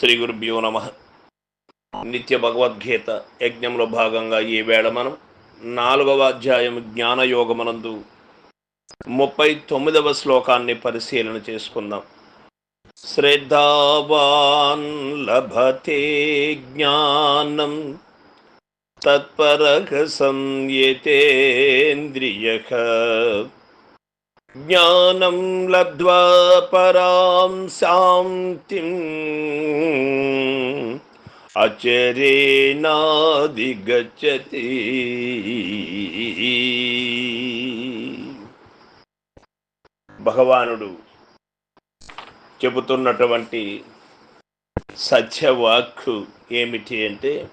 శ్రీ గురుభ్యో నమ. నిత్య భగవద్గీత యజ్ఞంలో భాగంగా ఈ వేళ మనం నాలుగవ అధ్యాయం జ్ఞానయోగమనందు ముప్పై తొమ్మిదవ శ్లోకాన్ని పరిశీలన చేసుకుందాం. శ్రద్ధావాన్ లభతే జ్ఞానం తత్పరగ సంయతేంద్రియ జ్ఞానం లబ్ధ్వా పరాం శాంతిం. అచరేనాదిగచ్చతి భగవానుడు చెబుతున్నటువంటి సత్యవాక్కు ఏమిటి అంటే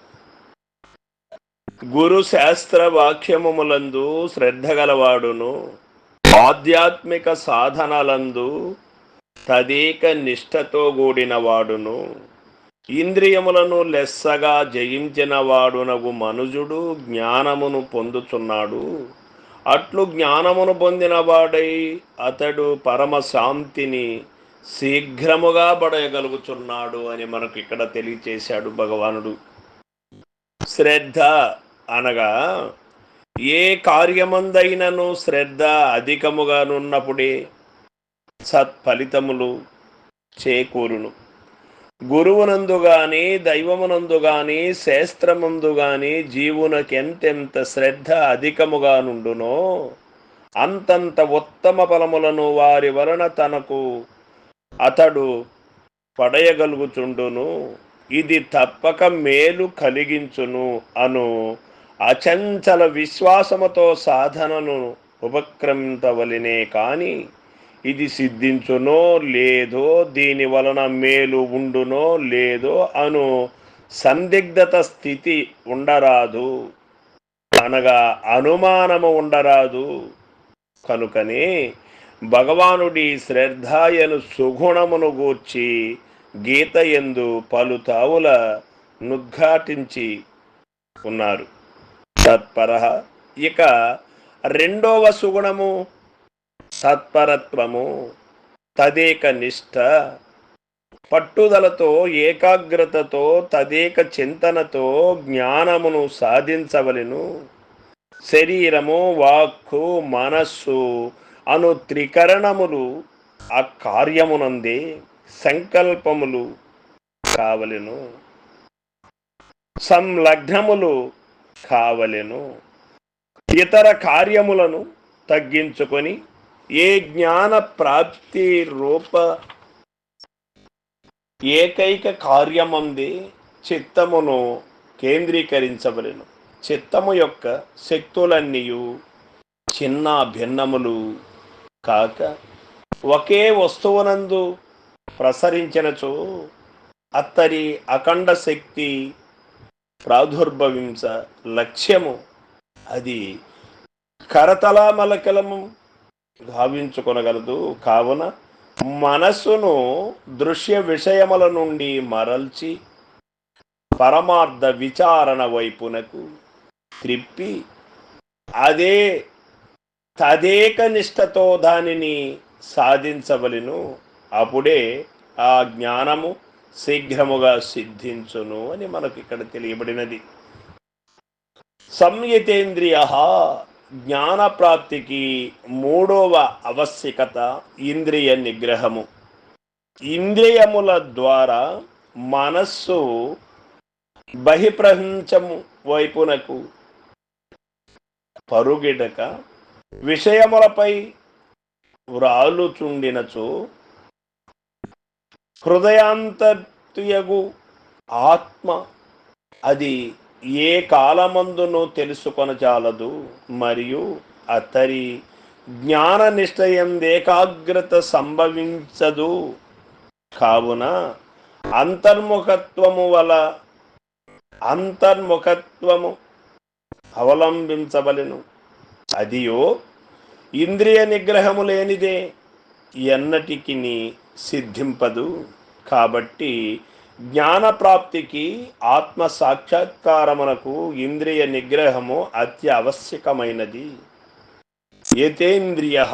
గురు శాస్త్ర వాక్యములందు శ్రద్ధ గలవాడును ఆధ్యాత్మిక సాధనలందు తదేక నిష్ఠతో కూడిన వాడును ఇంద్రియములను లెస్సగా జయించిన వాడునగు మనుజుడు జ్ఞానమును పొందుచున్నాడు. అట్లు జ్ఞానమును పొందిన వాడై అతడు పరమ శాంతిని శీఘ్రముగా పడగలుగుచున్నాడు అని మనకు ఇక్కడ తెలియచేశాడు భగవానుడు. శ్రద్ధ అనగా ఏ కార్యమందైనను శ్రద్ధ అధికముగానున్నప్పుడే సత్ఫలితములు చేకూరును. గురువునందు గాని దైవమునందు గాని శాస్త్రమందు గాని జీవునకెంతెంత శ్రద్ధ అధికముగా నుండునో అంతంత ఉత్తమ ఫలములను వారి వలన తనకు అతడు పడయగలుగుచుండును. ఇది తప్పక మేలు కలిగించును అను అచంచల విశ్వాసముతో సాధనను ఉపక్రమించవలనే కానీ ఇది సిద్ధించునో లేదో దీని వలన మేలు ఉండునో లేదో అను సందిగ్ధత స్థితి ఉండరాదు. అనగా అనుమానము ఉండరాదు. కనుకనే భగవానుడి శ్రద్ధాయను సుగుణమును గూర్చి గీత ఎందు పలు తావుల నుద్ఘాటించి ఉన్నారు. తత్పర. ఇక రెండవ సుగుణము తత్పరత్వము. తదేక నిష్ఠ పట్టుదలతో ఏకాగ్రతతో తదేక చింతనతో జ్ఞానమును సాధించవలెను. శరీరము వాక్కు మనస్సు అను త్రికరణములు ఆ కార్యమునందే సంకల్పములు కావలెను. సంలగ్నములు కావలెను. ఇతర కార్యములను తగ్గించుకొని ఏ జ్ఞాన ప్రాప్తి రూప ఏకైక కార్యమంది చిత్తమును కేంద్రీకరించవలెను. చిత్తము యొక్క శక్తులన్నీ చిన్న భిన్నములు కాక ఒకే వస్తువునందు ప్రసరించినచో అత్తరి అఖండ శక్తి ప్రాదుర్భవించ లక్ష్యము. అది కరతలామలకలము భావించుకొనగలదు. కావున మనస్సును దృశ్య విషయముల నుండి మరల్చి పరమార్థ విచారణ వైపునకు త్రిప్పి అదే తదేక నిష్ఠతో దానిని సాధించవలను. అప్పుడే ఆ జ్ఞానము శీఘ్రముగా సిద్ధించును అని మనకు ఇక్కడ తెలియబడినది. సంయతేంద్రియ జ్ఞాన ప్రాప్తికి మూడవ ఆవశ్యకత ఇంద్రియ నిగ్రహము. ఇంద్రియముల ద్వారా మనస్సు బహిప్రపంచము వైపునకు పరుగిడక విషయములపై వ్రాలుచుండినచో హృదయాంతర్యగు ఆత్మ అది ఏ కాలమందును తెలుసుకొనచాలదు మరియు అతరి జ్ఞాన నిశ్చయం ఏకాగ్రత సంభవించదు. కావున అంతర్ముఖత్వము వల అంతర్ముఖత్వము అవలంబించవలను. అదియో ఇంద్రియ నిగ్రహము లేనిదే ఎన్నటికి సిద్ధింపదు. కాబట్టి జ్ఞాన ప్రాప్తికి ఆత్మ సాక్షాత్కారమునకు ఇంద్రియ నిగ్రహము అత్యవశ్యకమైనది. యతేంద్రియ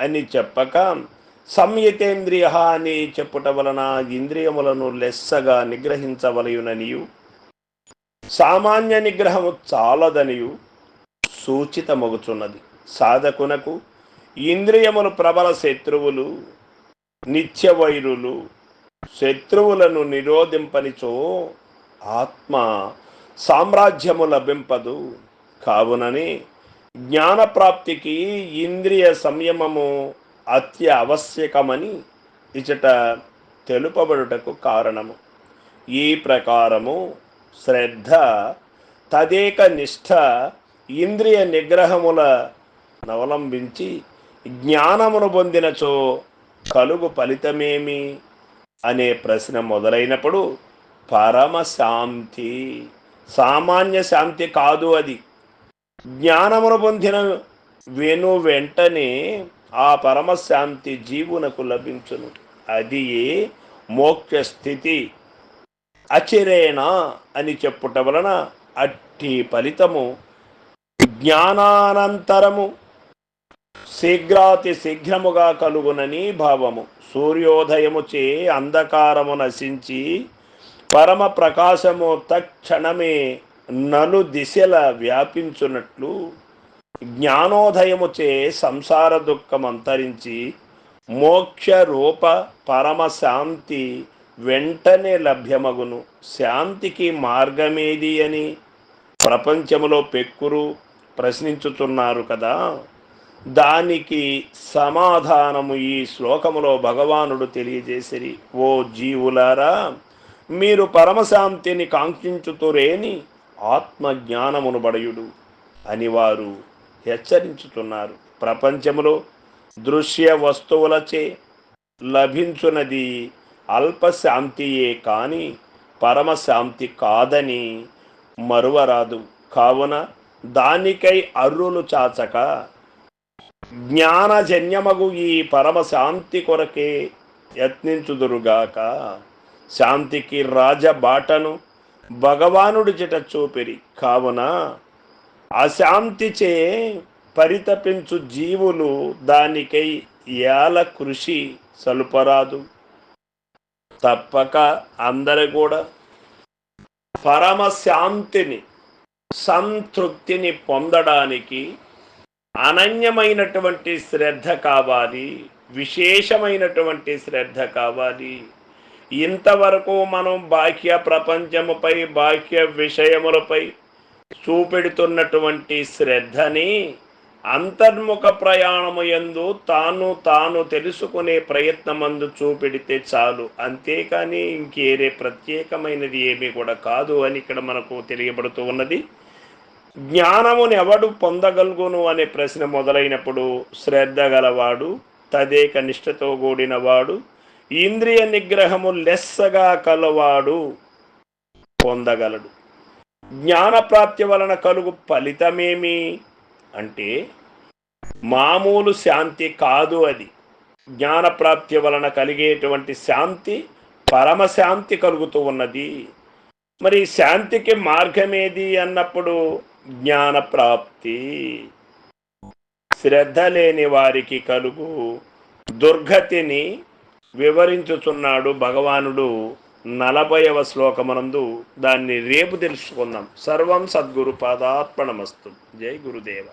అని చెప్పక సంయతేంద్రియ అని చెప్పుట వలన ఇంద్రియములను లెస్సగా నిగ్రహించవలయుననియు. సామాన్య నిగ్రహము చాలదనియు. సూచితమగుచున్నది. సాధకునకు ఇంద్రియములు ప్రబల శత్రువులు నిత్యవైరులు శత్రువులను నిరోధింపనిచో ఆత్మ సామ్రాజ్యము లభింపదు. కావునని జ్ఞానప్రాప్తికి ఇంద్రియ సంయమము అత్య ఆవశ్యకమని ఇచట తెలుపబడుటకు కారణము. ఈ ప్రకారము శ్రద్ధ తదేక నిష్ఠ ఇంద్రియ నిగ్రహముల అవలంబించి జ్ఞానమును పొందినచో కలుగు ఫలితమేమి? అనే ప్రశ్న మొదలైనప్పుడు పరమశాంతి. సామాన్య శాంతి కాదు అది. జ్ఞానమును పొందిన వెను వెంటనే ఆ పరమశాంతి జీవునకు లభించును. అది మోక్ష స్థితి. అచిరేణ అని చెప్పుట వలన అట్టి ఫలితము జ్ఞానానంతరము శీఘ్రాతి శీఘ్రముగా కలుగునని భావము. సూర్యోదయము చే అంధకారము నశించి పరమ ప్రకాశము తక్షణమే నలు దిశల వ్యాపించున్నట్లు జ్ఞానోదయముచే సంసార దుఃఖం అంతరించి మోక్ష రూప పరమ శాంతి వెంటనే లభ్యమగును. శాంతికి మార్గమేది అని ప్రపంచములో పెక్కురు ప్రశ్నించుతున్నారు కదా. దానికి సమాధానము ఈ శ్లోకములో భగవానుడు తెలియజేసిరి ఓ జీవులారా మీరు పరమశాంతిని కాంక్షించుతురేని ఆత్మజ్ఞానమును బడయుడు అని వారు హెచ్చరించుతున్నారు. ప్రపంచములో దృశ్య వస్తువులచే లభించున్నది అల్పశాంతియే కానీ పరమశాంతి కాదని మరువరాదు. కావున దానికై అర్రులు చాచక జ్ఞానజన్యమగు ఈ పరమశాంతి కొరకే యత్నించుదురుగాక. శాంతికి రాజబాటను భగవానుడి చిట చూపిరి. కావున అశాంతిచే పరితపించు జీవులు దానికై ఏల కృషి సలుపరాదు. తప్పక అందరు కూడా పరమశాంతిని సంతృప్తిని పొందడానికి అనన్యమైనటువంటి శ్రద్ధ కావాలి విశేషమైనటువంటి శ్రద్ధ కావాలి. ఇంతవరకు మనం బాహ్య ప్రపంచముపై బాహ్య విషయములపై చూపెడుతున్నటువంటి శ్రద్ధని అంతర్ముఖ ప్రయాణము ఎందు తాను తాను తెలుసుకునే ప్రయత్నమందు చూపెడితే చాలు. అంతేకాని ఇంకేరే ప్రత్యేకమైనది ఏమీ కూడా కాదు అని ఇక్కడ మనకు తెలియబడుతూ ఉన్నది. జ్ఞానమును ఎవడు పొందగలుగును అనే ప్రశ్న మొదలైనప్పుడు శ్రద్ధ గలవాడు తదేక నిష్ఠతో కూడినవాడు ఇంద్రియ నిగ్రహము లెస్సగా కలవాడు పొందగలడు. జ్ఞానప్రాప్తి వలన కలుగు ఫలితమేమి అంటే మామూలు శాంతి కాదు అది. జ్ఞానప్రాప్తి వలన కలిగేటువంటి శాంతి పరమశాంతి కలుగుతూ ఉన్నది. మరి శాంతికి మార్గమేది అన్నప్పుడు జ్ఞానప్రాప్తి. శ్రద్ధ లేని వారికి కలుగు దుర్గతిని వివరించుచున్నాడు భగవానుడు నలభైవ శ్లోకమనందు. దాన్ని రేపు తెలుసుకుందాం. సర్వం సద్గురు పాదాత్మనమస్తు జై గురుదేవ.